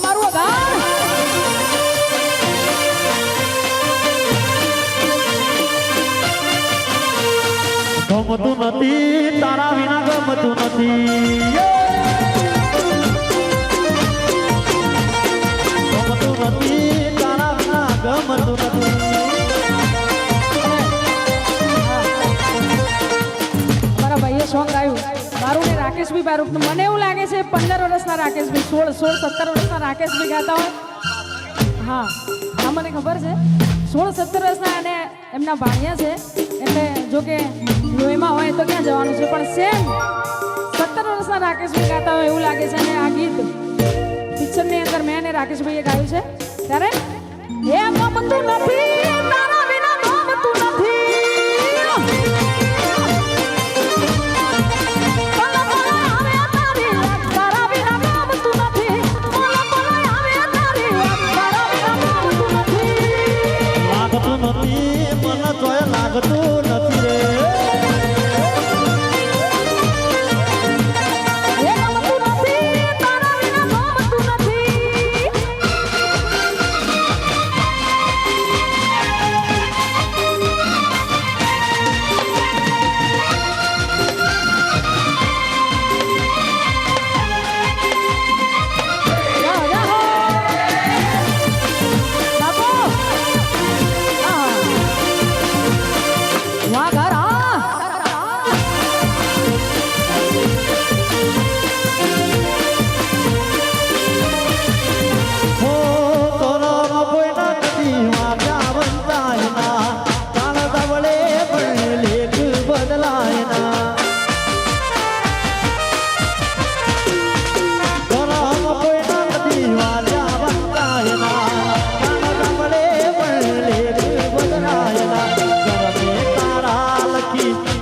મારું ગાન ગમતું નથી તારા વિના ગમતું નથી. રાકેશભાઈ બારું મને એવું લાગે છે પંદર વર્ષના રાકેશભાઈ, સોળ સોળ, સત્તર વર્ષના રાકેશભાઈ ગાતા હોય. હા હા, મને ખબર છે. સોળ, સત્તર વર્ષના અને એમના ભાણિયા છે. એટલે જો કે લોહીમાં હોય તો ક્યાં જવાનું છે? પણ સેમ સત્તર વર્ષના રાકેશભાઈ ગાતા હોય એવું લાગે છે. અને આ ગીત પિક્ચરની અંદર મેં અને રાકેશભાઈએ ગાયું છે. ત્યારે એ ગમતું નથી. লাগতো না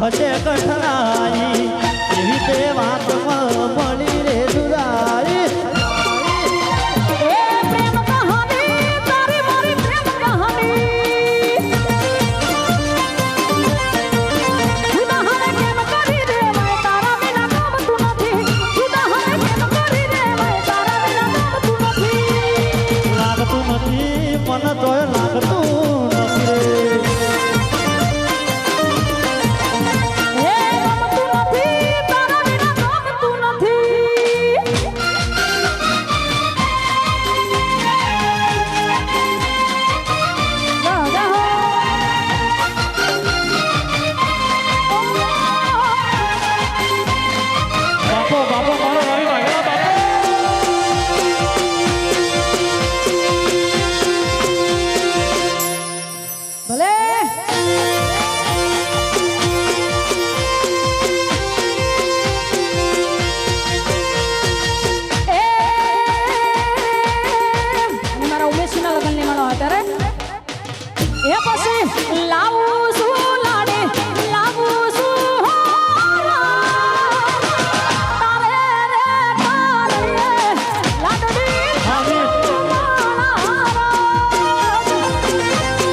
હશે કઠણાઈ.